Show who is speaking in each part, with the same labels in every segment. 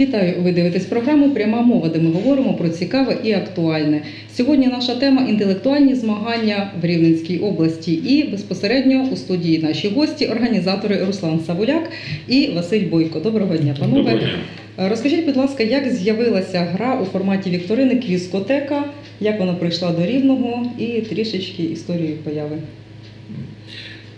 Speaker 1: Вітаю! Ви дивитесь програму Пряма мова, де ми говоримо про цікаве і актуальне. Сьогодні наша тема інтелектуальні змагання в Рівненській області. І безпосередньо у студії наші гості, організатори Руслан Савуляк і Василь Бойко. Доброго дня, панове.
Speaker 2: Доброго дня.
Speaker 1: Розкажіть, будь ласка, як з'явилася гра у форматі вікторини Квізкотека, як вона прийшла до Рівного і трішечки історії появи.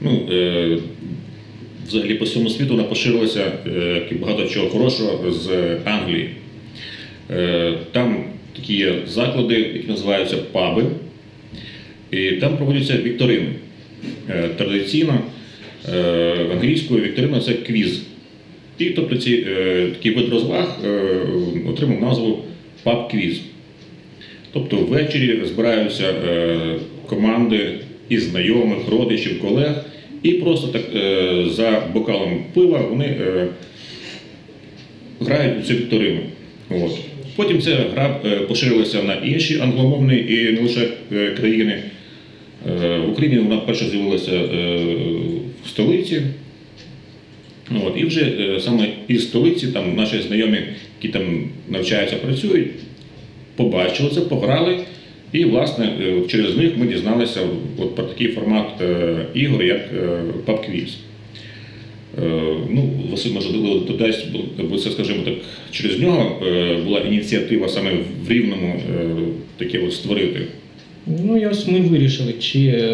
Speaker 2: Ну, е, взагалі по всьому світу вона поширилася е, багато чого хорошого з Англії. Е, там такі є заклади, які називаються паби, і там проводяться вікторини. Е, традиційно англійською вікторина це квіз. І тобто ці, такий вид розваг отримав назву паб-квіз. Тобто ввечері збираються команди із знайомих, родичів, колег, і просто так е, за бокалом пива вони е, грають у цю вікторину. От. Потім ця гра е, поширилася на інші англомовні і не лише країни. В Україні вона перша з'явилася в столиці. І вже саме із столиці там наші знайомі, які там навчаються, працюють, побачили це, пограли. І, власне, е, через них ми дізналися от про такий формат е, ігор, як е, PubQuiz. Ну, Василь може додасть, це, скажімо так, через нього була ініціатива саме в Рівному таке от створити.
Speaker 3: Ну і ось ми вирішили, чи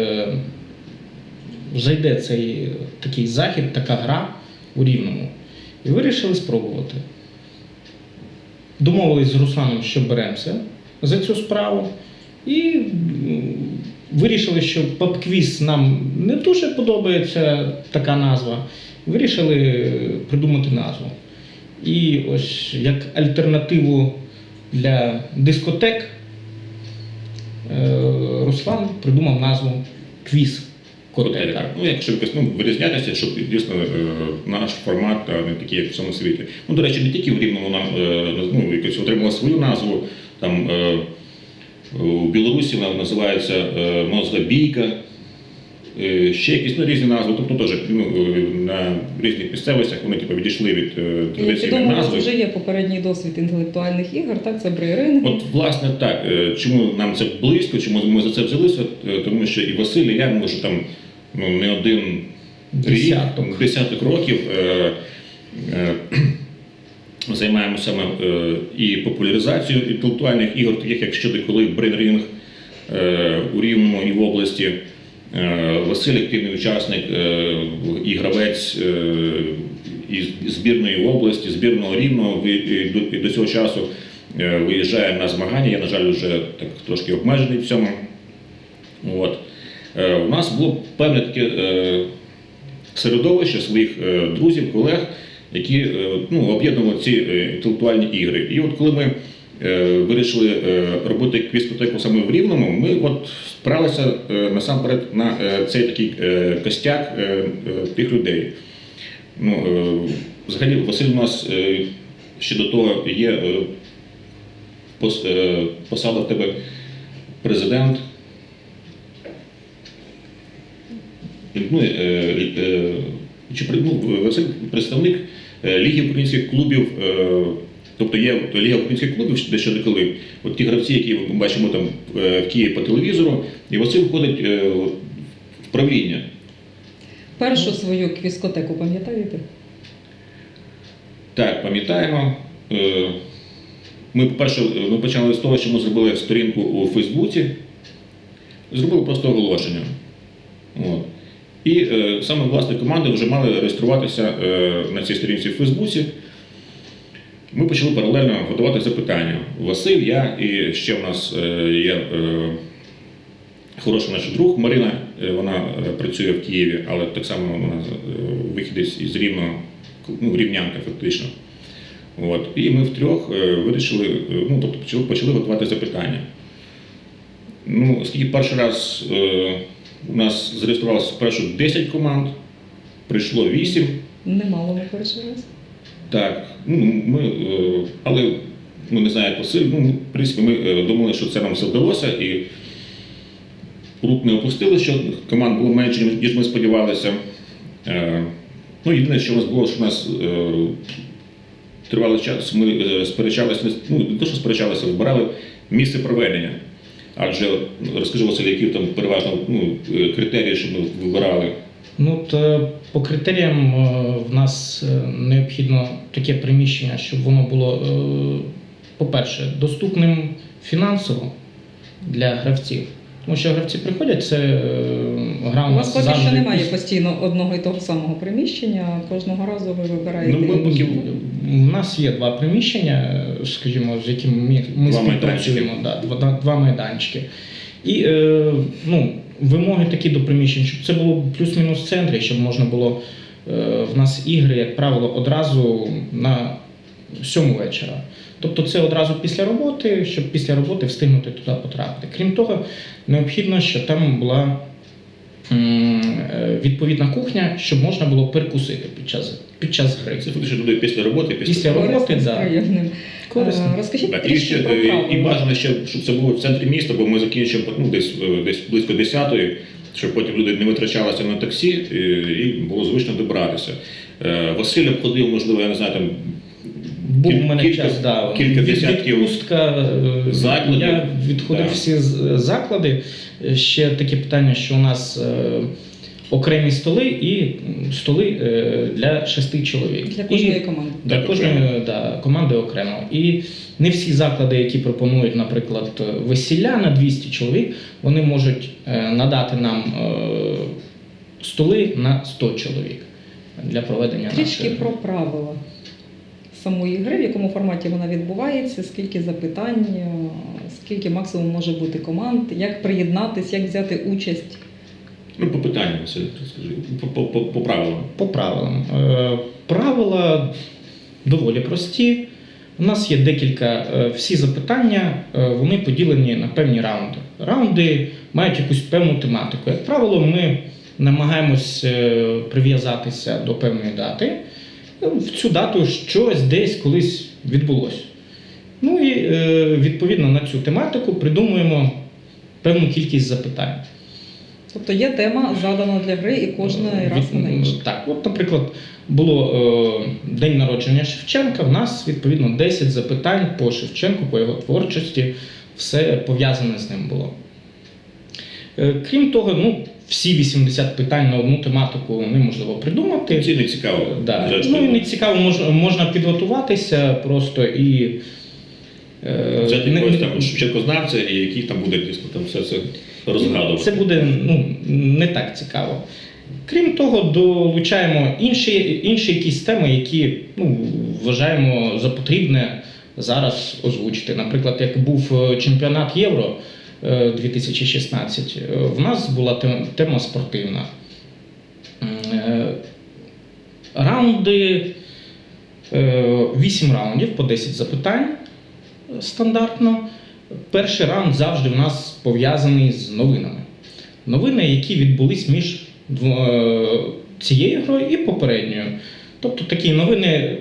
Speaker 3: зайде цей такий захід, така гра у Рівному. І вирішили спробувати. Домовились з Русланом, що беремося за цю справу. І вирішили, що пабквіз нам не дуже подобається така назва. Вирішили е, придумати назву. І ось як альтернативу для дискотек Е, Руслан придумав назву квіз котелька.
Speaker 2: Ну, якщо якось ну, вирізнятися, щоб дійсно е, наш формат не такий, як в всьому світі. Ну, до речі, не тільки в Рівному нам е, ну, якось отримала свою назву. Там е, у Білорусі вона називається е, мозга бійка. Е, Ще якісь ну, різні назви, тобто теж ну, е, на різних місцевостях вони типу, відійшли від традиційної
Speaker 1: відомо, у
Speaker 2: назви.
Speaker 1: вже є попередній досвід інтелектуальних ігор, так? Це брейринг.
Speaker 2: От, власне, так. Чому нам це близько, чому ми за це взялися? Тому що і Василь, і я, ми вже там ну, не один
Speaker 3: Десяток.
Speaker 2: рік, десяток років е, е, займаємося саме е, і популяризацією інтелектуальних ігор, таких як щодо коли брейнрінг у Рівному і в області. Е, Василь активний учасник е, і гравець із збірної області, збірного рівного до, цього часу виїжджає на змагання. Я, на жаль, вже так трошки обмежений в цьому. От. У нас було певне таке середовище своїх друзів, колег, які е, ну, об'єднували ці е, інтелектуальні ігри. І от коли ми е, вирішили робити квізкотеку саме в Рівному, ми от спиралися насамперед на цей такий костяк тих людей. Ну, взагалі, Василь у нас ще до того є пос- посада в тебе президент. Ну, чи ну, Василь представник Ліги українських клубів, е, тобто є Ліга українських клубів, де ще коли от ті гравці, які ми бачимо там е, в Києві по телевізору, і Василь входить е, в правління.
Speaker 1: Першу свою квізкотеку пам'ятаєте?
Speaker 2: Так, пам'ятаємо. Е, Ми, по-перше, ми почали з того, що ми зробили сторінку у Фейсбуці, зробили просто оголошення. От. І е, саме власні команди вже мали реєструватися е, на цій сторінці в Фейсбуці. Ми почали паралельно готувати запитання. Василь, я і ще в нас е, є е, хороший наш друг Марина. Е, Вона е, працює в Києві, але так само вона е, вихідець із Рівного, ну, рівнянка фактично. От. І ми втрьох е, вирішили, е, ну, тобто почали, почали готувати запитання. Ну, оскільки перший раз е, у нас зареєструвалося спершу 10 команд, прийшло 8.
Speaker 1: Немало ми перший раз.
Speaker 2: Так, ну, ми, е, але ну, не знаю, як Василь, ну, в принципі, ми е, думали, що це нам все вдалося, і рук не опустили, що команд було менше, ніж ми сподівалися. Е, Ну, єдине, що у нас було, що у нас е, тривалий час ми е, сперечалися, ну не те, що сперечалися, вибирали місце проведення. Адже розкажи Василь, які там переважно ну, критерії, що ми вибирали.
Speaker 3: Ну, е, по критеріям е, в нас е, необхідно таке приміщення, щоб воно було, е, по-перше, доступним фінансово для гравців. Тому що гравці приходять, це е, гра
Speaker 1: У
Speaker 3: у
Speaker 1: вас поки що немає постійно одного і того самого приміщення, кожного разу ви вибираєте.
Speaker 2: Ну, ми поки-
Speaker 3: У нас є два приміщення, скажімо, з якими ми, ми співпрацюємо, да, два, два майданчики. І е, ну, вимоги такі до приміщень, щоб це було плюс-мінус в центрі, щоб можна було е, в нас ігри, як правило, одразу на сьому вечора. Тобто це одразу після роботи, щоб після роботи встигнути туди потрапити. Крім того, необхідно, щоб там була е, відповідна кухня, щоб можна було перекусити під час, під час гри.
Speaker 2: Це фактично туди після роботи, після,
Speaker 3: Після
Speaker 2: роботи.
Speaker 3: да. Корисно.
Speaker 1: Е, Розкажіть
Speaker 2: Так, і,
Speaker 1: трішки
Speaker 2: ще,
Speaker 1: про
Speaker 2: е, і бажано ще, щоб це було в центрі міста, бо ми закінчимо ну, десь, е, десь близько 10-ї, щоб потім люди не витрачалися на таксі е, і було звично добиратися. Е, Василь обходив, можливо, я не знаю, там
Speaker 3: Був у мене
Speaker 2: кілька-
Speaker 3: час, да,
Speaker 2: кілька десятків
Speaker 3: відпустка. е,
Speaker 2: закладів.
Speaker 3: Я відходив
Speaker 2: Да.
Speaker 3: всі заклади. Е, Ще таке питання, що у нас е, окремі столи і столи е, для шести чоловік.
Speaker 1: Для
Speaker 3: І-
Speaker 1: кожної команди.
Speaker 3: Для
Speaker 2: Так,
Speaker 3: кожної
Speaker 2: окремо.
Speaker 3: да, команди окремо. І не всі заклади, які пропонують, наприклад, весілля на 200 чоловік, вони можуть е, надати нам е, столи на 100 чоловік для проведення
Speaker 1: Трішки
Speaker 3: нашої-
Speaker 1: про правила самої гри, в якому форматі вона відбувається, скільки запитань, е, скільки максимум може бути команд, як приєднатись, як взяти участь.
Speaker 2: ну, по питанням, розкажи, по, по, по, по правилам.
Speaker 3: По правилам. Е, Правила доволі прості. У нас є декілька е, всі запитання, вони поділені на певні раунди. Раунди мають якусь певну тематику. Як правило, ми намагаємось прив'язатися до певної дати. Е, В цю дату щось десь колись відбулося. Ну і е, відповідно на цю тематику придумуємо певну кількість запитань.
Speaker 1: Тобто є тема задана для гри, і кожен раз
Speaker 3: Від-
Speaker 1: вона інша.
Speaker 3: Так, от, наприклад, було е, день народження Шевченка. В нас відповідно 10 запитань по Шевченку, по його творчості, все пов'язане з ним було. Е, крім того, ну, всі 80 питань на одну тематику неможливо придумати.
Speaker 2: Це не цікаво.
Speaker 3: Да. Ну і не цікаво, можна, можна підготуватися просто і. е,
Speaker 2: Взяти
Speaker 3: не-
Speaker 2: якогось там Шевченкознавця, і який там буде дійсно там все це розгадувати.
Speaker 3: Це буде ну, не так цікаво. Крім того, долучаємо інші, інші якісь теми, які ну, вважаємо за потрібне зараз озвучити. Наприклад, як був е, чемпіонат Євро е, 2016, е, в нас була тема, спортивна. Е, Раунди, 8 раундів по 10 запитань е, стандартно. Перший раунд завжди в нас пов'язаний з новинами. Новини, які відбулись між е, цією грою і попередньою. Тобто такі новини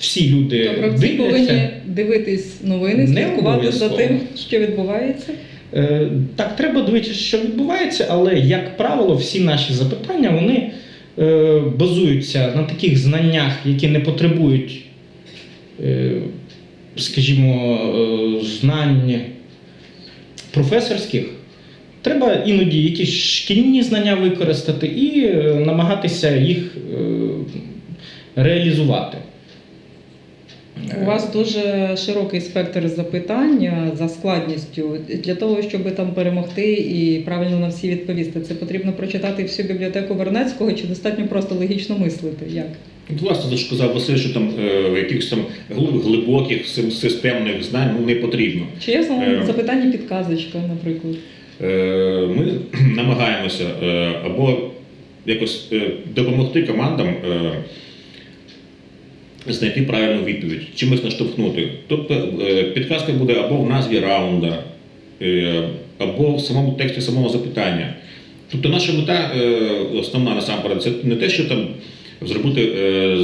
Speaker 3: всі люди
Speaker 1: Тобто гравці
Speaker 3: дивляться.
Speaker 1: повинні дивитись новини, слідкувати за тим, що відбувається.
Speaker 3: Е, Так, треба дивитися, що відбувається, але, як правило, всі наші запитання вони е, базуються на таких знаннях, які не потребують, е, скажімо, знань професорських. Треба іноді якісь шкільні знання використати і намагатися їх реалізувати.
Speaker 1: У вас дуже широкий спектр запитань е, за складністю. Для того, щоб там перемогти і правильно на всі відповісти, це потрібно прочитати всю бібліотеку Вернецького чи достатньо просто логічно мислити? Як?
Speaker 2: Власне, за що казав Василь, що там е, якихось там глибоких системних знань ну, не потрібно.
Speaker 1: Чи є саме
Speaker 2: Е.
Speaker 1: запитання підказочка, наприклад?
Speaker 2: Е, Ми намагаємося е, або якось е, допомогти командам е, знайти правильну відповідь, чимось наштовхнути. Тобто е, підказка буде або в назві раунда, е, або в самому тексті самого запитання. Тобто наша мета е, основна насамперед, це не те, що там зробити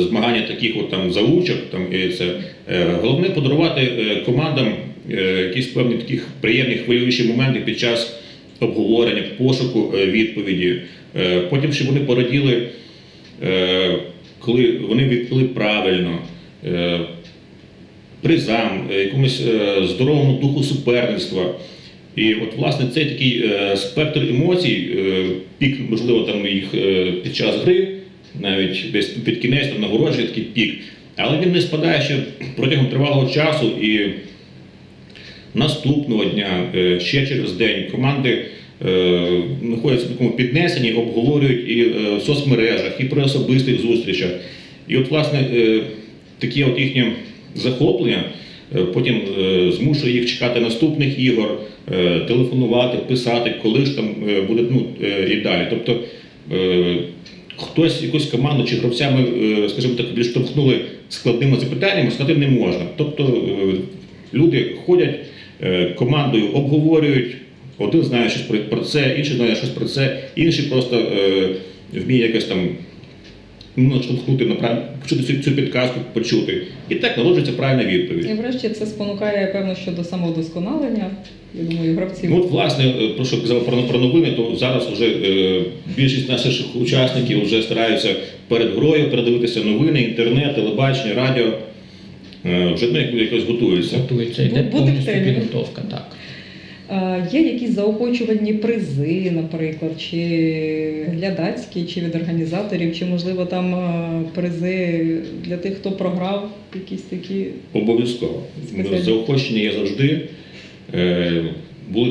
Speaker 2: змагання таких от там заучок, там і це головне подарувати командам якісь певні таких приємні хвилюючі моменти під час обговорення, пошуку відповіді. Потім, щоб вони пораділи, коли вони відповіли правильно. Е, призам, е, якомусь е, здоровому духу суперництва. І от власне цей такий спектр емоцій, пік, можливо, там їх під час гри, навіть десь під кінець там нагороджує такий пік, але він не спадає ще протягом тривалого часу і наступного дня, ще через день команди знаходяться в такому піднесенні, обговорюють і е, в соцмережах, і при особистих зустрічах. І от, власне, е, такі от їхнє захоплення е, потім е, змушує їх чекати наступних ігор, е, телефонувати, писати, коли ж там е, буде ну, е, і далі. Тобто е, хтось якусь команду чи гравцями, е, скажімо так, відштовхнули складними запитаннями, сказати не можна. Тобто е, люди ходять е, командою, обговорюють. Один знає щось про- це, інший знає щось про це, інший просто е, вміє якось там ну, наштовхнути на почути цю, цю підказку, почути. І так народжується правильна відповідь.
Speaker 1: І врешті це спонукає, певно, що до самовдосконалення, я думаю, гравців.
Speaker 2: Ну, от, власне, е, про що казав про, про новини, то зараз вже е, більшість наших учасників вже стараються перед грою передивитися новини, інтернет, телебачення, радіо. Е, вже ну, як- якось готуються.
Speaker 3: Готується, йде
Speaker 1: буде
Speaker 3: повністю підготовка. Так.
Speaker 1: А, Є якісь заохочувальні призи, наприклад, чи глядацькі, чи від організаторів, чи можливо там призи для тих, хто програв, якісь такі.
Speaker 2: Обов'язково. Заохочення є завжди. Е, були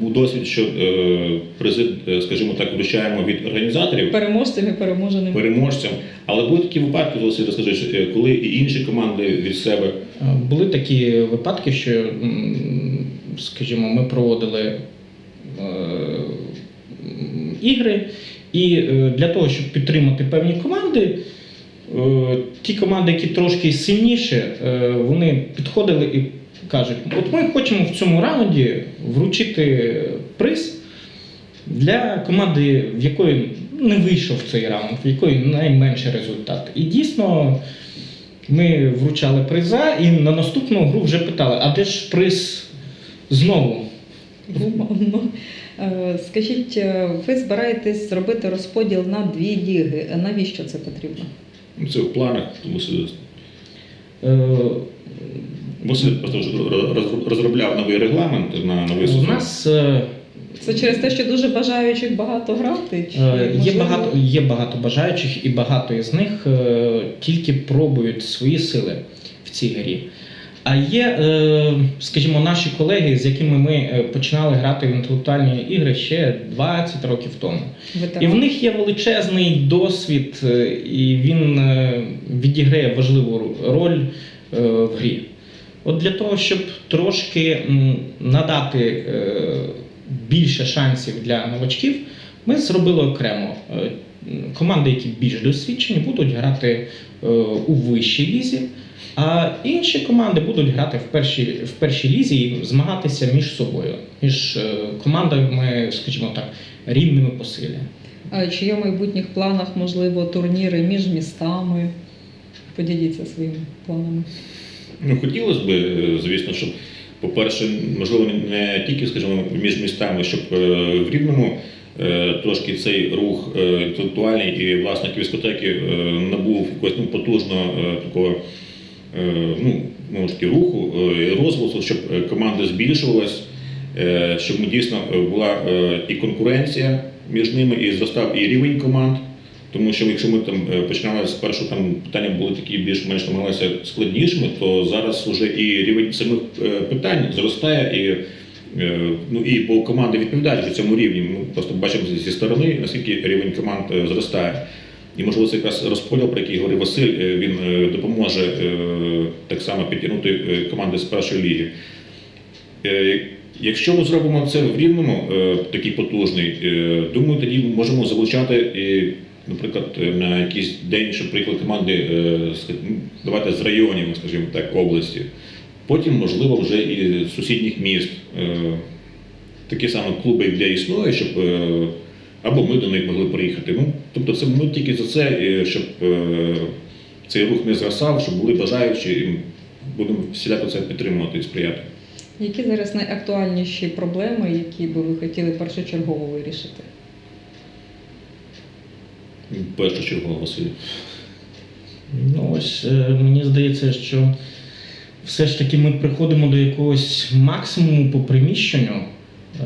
Speaker 2: був досвід, що е, призи, е, скажімо так, вручаємо від організаторів.
Speaker 1: Переможцям і переможеним.
Speaker 2: переможцям. Але були такі випадки, Василь, розкажи, е, коли і інші команди від себе
Speaker 3: Е, Були такі випадки, що, скажімо, ми проводили е, ігри, і е, для того, щоб підтримати певні команди, е, ті команди, які трошки сильніші, вони підходили і кажуть: от ми хочемо в цьому раунді вручити приз для команди, в якої не вийшов цей раунд, в якої найменший результат. І дійсно. Ми вручали приза і на наступну гру вже питали, а де ж приз знову?
Speaker 1: Гуманно. Е, Скажіть, е, ви збираєтесь зробити розподіл на дві ліги. Навіщо це потрібно?
Speaker 2: ну, це в планах, тому що
Speaker 3: Е,
Speaker 2: розробляв новий регламент на новий
Speaker 3: У нас е,
Speaker 1: Це через те, що дуже бажаючих багато грати? Чи,
Speaker 3: е, є багато, є багато бажаючих, і багато із них е, тільки пробують свої сили в цій грі. А є, е, скажімо, наші колеги, з якими ми е, починали грати в інтелектуальні ігри ще 20 років тому. І в них є величезний досвід, е, і він відіграє важливу роль в грі. От для того, щоб трошки надати більше шансів для новачків, ми зробили окремо. Команди, які більш досвідчені, будуть грати у вищій лізі, а інші команди будуть грати в першій, в першій лізі і змагатися між собою, між е, командами, скажімо так, рівними по силі.
Speaker 1: А чи є в майбутніх планах, можливо, турніри між містами? Поділіться своїми планами.
Speaker 2: Ну, хотілося б, е, звісно, щоб, по-перше, можливо, не тільки, скажімо, між містами, щоб е, в Рівному трошки цей рух інтелектуальний і власне квізкотеки е, набув якогось ну, потужного е, такого ну, ну, таки руху е, розвитку, щоб е, команда збільшувалась, е, щоб ну, дійсно е, була е, і конкуренція між ними, і зростав і рівень команд. Тому що якщо ми там е, починали спершу, там питання були такі більш-менш намагалися складнішими, то зараз вже і рівень самих е, питань зростає, і, е, ну, і по команди відповідають цьому рівні. Ми просто бачимо зі сторони, наскільки рівень команд е, зростає. І можливо це якраз розподіл, про який говорив Василь, е, він е, допоможе е, так само підтягнути команди з першої ліги. Якщо ми зробимо це в рівному, такий потужний, думаю, тоді можемо залучати наприклад, на якийсь день, щоб приїхали команди, ну, давайте з районів, скажімо так, області. Потім, можливо, вже і з сусідніх міст. Такі саме клуби, де існує, щоб або ми до них могли приїхати. Ну, тобто, це ми тільки за це, е, щоб е, цей рух не зростав, щоб були бажаючі, і будемо всіляко це підтримувати і сприяти.
Speaker 1: Які зараз найактуальніші проблеми, які би ви хотіли першочергово вирішити?
Speaker 2: Першочергово Василь.
Speaker 3: Ну ось е, мені здається, що все ж таки ми приходимо до якогось максимуму по приміщенню.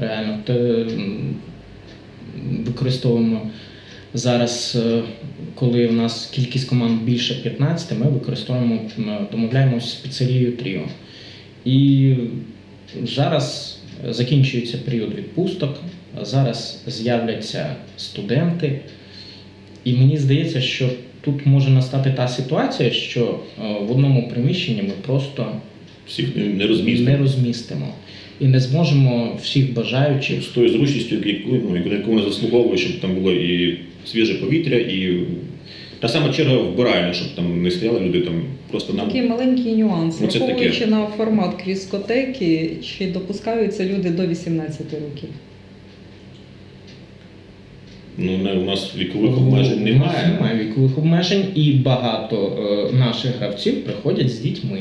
Speaker 3: Реально, те, використовуємо зараз, е, коли у нас кількість команд більше 15, ми використовуємо, домовляємося з піцерією Тріо. І зараз закінчується період відпусток, зараз з'являться студенти. І мені здається, що тут може настати та ситуація, що е, в одному приміщенні ми просто
Speaker 2: Всіх не розмістимо.
Speaker 3: не розмістимо і не зможемо всіх бажаючих.
Speaker 2: з тою зручністю, яку, ну, яку- яку заслуговує, щоб там було і свіже повітря, і та сама черга вбиральня, щоб там не стояли люди там просто нам.
Speaker 1: Такий маленький нюанс.
Speaker 2: Ну, це таке.
Speaker 1: Враховуючи на формат квізкотеки, чи допускаються люди до 18 років?
Speaker 2: Ну, не- у нас вікових обмежень
Speaker 3: У нас
Speaker 2: немає.
Speaker 3: немає вікових обмежень, і багато е, наших гравців приходять з дітьми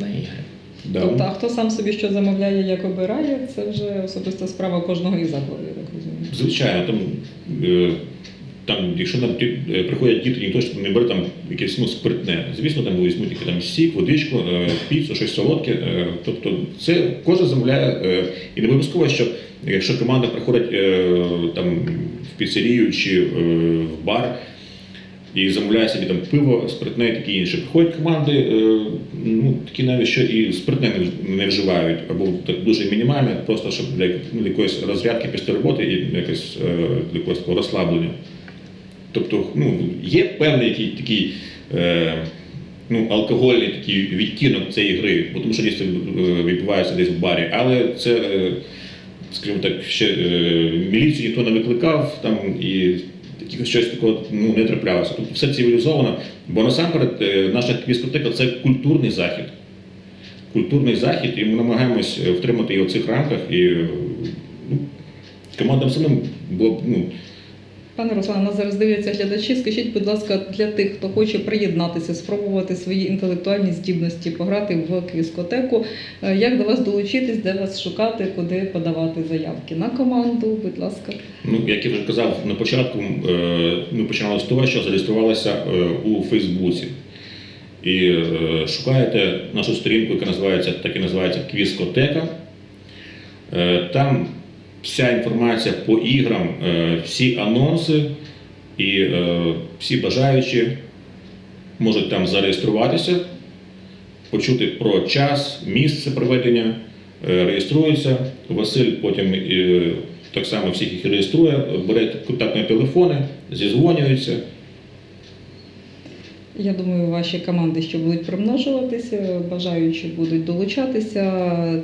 Speaker 3: на ігри.
Speaker 2: Да.
Speaker 1: Тобто, а хто сам собі що замовляє, як обирає, це вже особиста справа кожного із закладів, я так розумію.
Speaker 2: Звичайно, там, е, там, якщо ті- е, приходять діти, ніхто ж не бере там якесь ну, спиртне. Звісно, там візьмуть тільки там сік, водичку, е, піцу, щось солодке. Тобто це кожен замовляє. І не обов'язково, що якщо команда приходить там, в піцерію чи в бар. І замовляє собі там пиво, спиртне і таке інше. Приходять команди, е, ну такі навіть що і спиртне не вж- не вживають, або так дуже мінімальне, просто щоб для, ну, для якоїсь розрядки після роботи і якось е, для якогось розслаблення. Тобто, ну, є певний такий е, ну, алкогольний такий відтінок цієї гри, бо тому що дійсно е, відбувається десь в барі, але це, скажімо так, ще е, міліцію ніхто не викликав там і таких щось такого ну, не траплялося. Тобто все цивілізовано, бо насамперед е, наша квіскотека це культурний захід. Культурний захід, і ми намагаємось е, втримати його в цих рамках. І е, ну, командам самим було ну,
Speaker 1: Пане Руслане, нас зараз дивляться глядачі. Скажіть, будь ласка, для тих, хто хоче приєднатися, спробувати свої інтелектуальні здібності, пограти в квізкотеку, е, як до вас долучитись, де вас шукати, куди подавати заявки на команду, будь ласка.
Speaker 2: Ну, як я вже казав на початку, е, ми починали з того, що зареєструвалися е, у Фейсбуці. І шукаєте нашу сторінку, яка називається, так і називається Квізкотека. Е, Там вся інформація по іграм, е, всі анонси і е, всі бажаючі можуть там зареєструватися, почути про час, місце проведення, е, реєструються. Василь потім так само всіх їх реєструє, бере контактні телефони, зізвонюється.
Speaker 1: Я думаю, ваші команди ще будуть примножуватися, бажаючі будуть долучатися.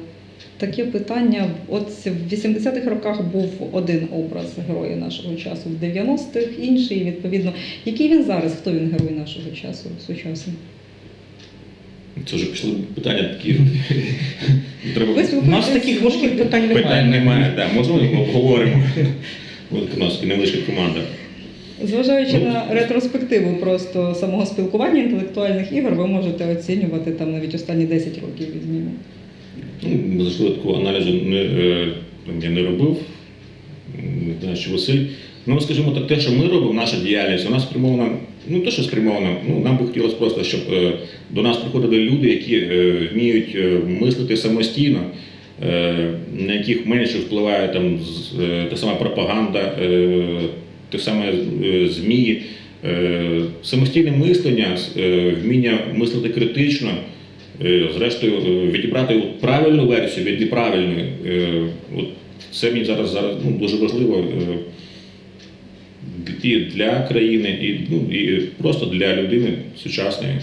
Speaker 1: Таке питання. От в 80-х роках був один образ героя нашого часу, в 90-х інший, відповідно. Який він зараз? Хто він герой нашого часу сучасний?
Speaker 2: Це вже пішли питання такі. Треба
Speaker 1: Ви
Speaker 3: У нас таких важких питань немає.
Speaker 2: питань немає. Да, можливо, обговоримо. От у нас невеличка команда.
Speaker 1: Зважаючи
Speaker 2: Ну,
Speaker 1: на ретроспективу просто самого спілкування інтелектуальних ігор, ви можете оцінювати там навіть останні 10 років візьмімо.
Speaker 2: Ну, можливо, такого аналізу не, е, я не робив. Не знаю, що Василь. Ну, скажімо так, те, що ми робимо, наша діяльність, вона спрямована, ну те, що спрямована, ну нам би хотілося просто, щоб е, до нас приходили люди, які е, вміють е, мислити самостійно, е, на яких менше впливає там з- е, та сама пропаганда, е, те саме е, ЗМІ, е, самостійне мислення, е, вміння мислити критично. Е, Зрештою, е, відібрати правильну версію від неправильної. Е, От це мені зараз, зараз ну, дуже важливо і для країни, і, ну, і просто для людини сучасної.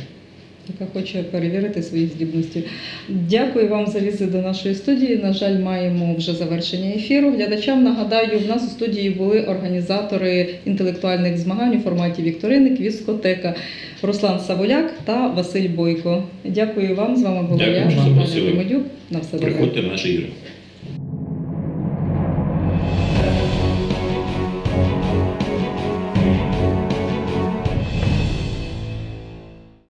Speaker 1: Яка хоче перевірити свої здібності. Дякую вам за візит до нашої студії. На жаль, маємо вже завершення ефіру. Глядачам нагадаю, в нас у студії були організатори інтелектуальних змагань у форматі Вікторини, Квіскотека Руслан Саволяк та Василь Бойко. Дякую вам. З вами була
Speaker 2: Дякую,
Speaker 1: я,
Speaker 2: що
Speaker 1: Анна
Speaker 2: запросили.
Speaker 1: Медюк. На все добре.
Speaker 2: Приходьте в наші ігри.